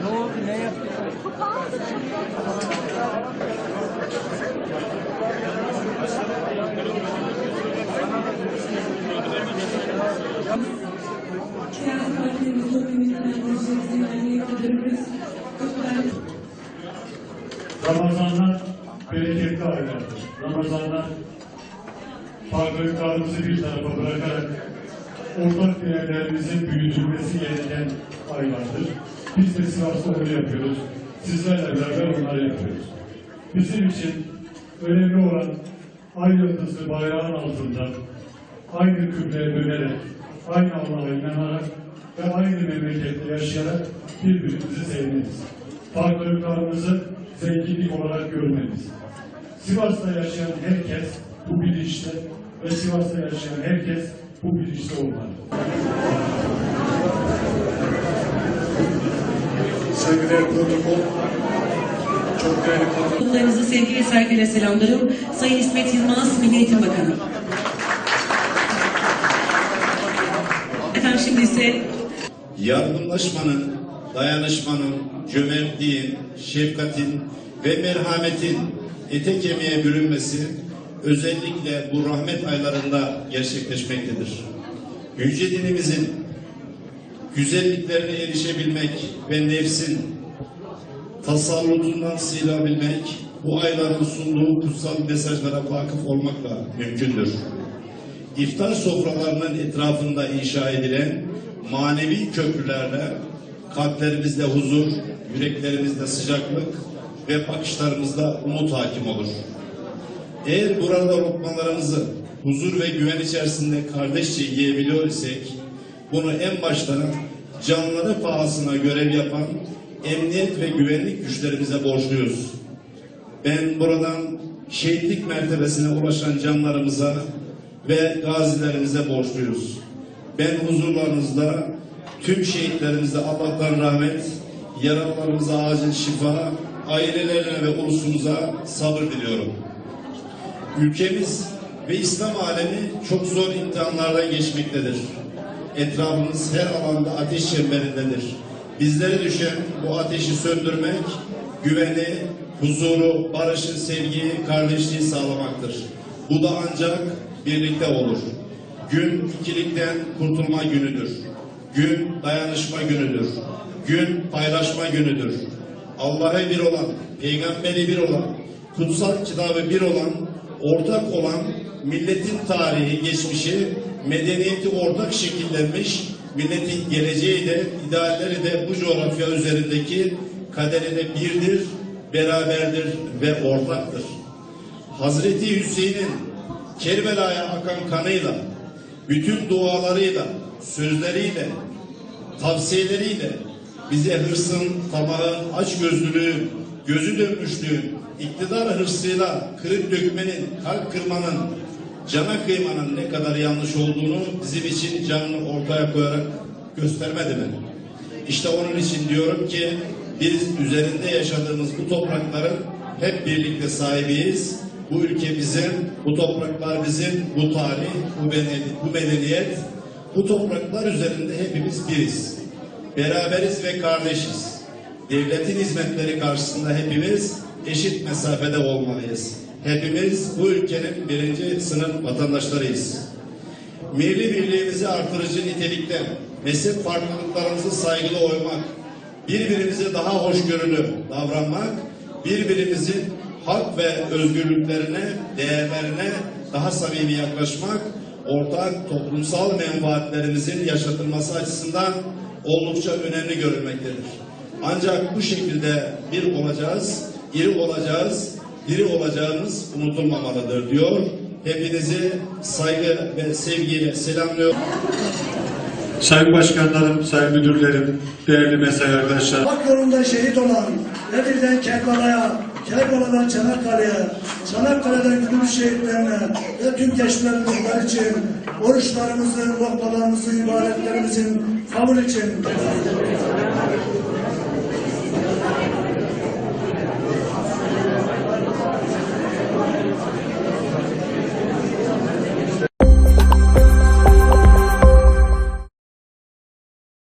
Não houve nem a... Siyasi partilerimiz çok kıymetlendireceğiz, yani kaderimiz. Lütfen Ramazanlar bereketli aylardır. Ramazanlar farklılıklarımızı bir tarafa bırakarak ortak değerlerimizin büyütülmesi gereken aylardır. Biz de Sivas'ta onu yapıyoruz. Sizlerle beraber onları yapıyoruz. Bizim için önemli olan ay yıldızlı bayrağın altında aynı kıbleye dönerek, aynı Allah'a inanarak ve aynı memlekette yaşayarak birbirimizi sevmeniz. Farklılıklarımızı zenginlik olarak görmeniz. Sivas'ta yaşayan herkes bu bilinçte ve Sivas'ta yaşayan herkes bu bilinçte olmalı. Saygıdeğer protokol, çok değerli protokol. Konuklarınızı sevgi ve saygıyla selamlarım. Sayın İsmet Yılmaz, Milli Eğitim Bakanı. İse yardımlaşmanın, dayanışmanın, cömertliğin, şefkatin ve merhametin ete kemiğe bürünmesi özellikle bu rahmet aylarında gerçekleşmektedir. Yüce dinimizin güzelliklerine erişebilmek ve nefsin tasallutundan sıyrılabilmek bu ayların sunduğu kutsal mesajlara vakıf olmakla mümkündür. İftar sofralarının etrafında inşa edilen manevi köprülerle kalplerimizde huzur, yüreklerimizde sıcaklık ve bakışlarımızda umut hakim olur. Eğer burada lokmalarımızı huzur ve güven içerisinde kardeşçe yiyebiliyor isek, bunu en baştan canları pahasına görev yapan emniyet ve güvenlik güçlerimize borçluyuz. Ben buradan şehitlik mertebesine ulaşan canlarımıza ve gazilerimize borçluyuz. Ben huzurlarınızda tüm şehitlerimize Allah'tan rahmet, yaralılarımıza acil şifa, ailelerine ve ulusumuza sabır diliyorum. Ülkemiz ve İslam alemi çok zor imtihanlardan geçmektedir. Etrafımız her alanda ateş çemberindedir. Bizlere düşen bu ateşi söndürmek, güveni, huzuru, barışı, sevgiyi, kardeşliği sağlamaktır. Bu da ancak birlikte olur. Gün ikilikten kurtulma günüdür. Gün dayanışma günüdür. Gün paylaşma günüdür. Allah'a bir olan, peygamberi bir olan, kutsal kitabı bir olan, ortak olan milletin tarihi, geçmişi, medeniyeti ortak şekillenmiş, milletin geleceği de, idealleri de bu coğrafya üzerindeki kaderi de birdir, beraberdir ve ortaktır. Hazreti Hüseyin'in Kerbela'ya akan kanıyla, bütün dualarıyla, sözleriyle, tavsiyeleriyle bize hırsın, tamahın, açgözlülüğün, gözü dönmüşlüğün, iktidar hırsıyla kırıp dökmenin, kalp kırmanın, cana kıymanın ne kadar yanlış olduğunu bizim için canını ortaya koyarak göstermedi mi? İşte onun için diyorum ki biz üzerinde yaşadığımız bu toprakların hep birlikte sahibiyiz. Bu ülke bizim, bu topraklar bizim, bu tarih, bu medeniyet, bu, medeniyet, bu topraklar üzerinde hepimiz biriz. Beraberiz ve kardeşiz. Devletin hizmetleri karşısında hepimiz eşit mesafede olmalıyız. Hepimiz bu ülkenin birinci sınıf vatandaşlarıyız. Milli birliğimizi artırıcı nitelikte, mezhep farklılıklarımızı saygılı oymak, birbirimize daha hoşgörülü davranmak, birbirimizin hak ve özgürlüklerine, değerlerine daha samimi yaklaşmak, ortak toplumsal menfaatlerimizin yaşatılması açısından oldukça önemli görülmektedir. Ancak bu şekilde bir olacağız, iri olacağız, diri olacağımız unutulmamalıdır diyor. Hepinizi saygı ve sevgiyle selamlıyorum. Sayın Başkanlarım, Sayın Müdürlerim, değerli mesai arkadaşlar. Hak yolunda şehit olan Edir'den Kerbala'ya, Kerbala'dan Çanakkale'ye, Çanakkale'den Kudüs şehitlerine ve tüm geçmişlerimizler için oruçlarımızı, lokmalarımızı, ibadetlerimizin kabul için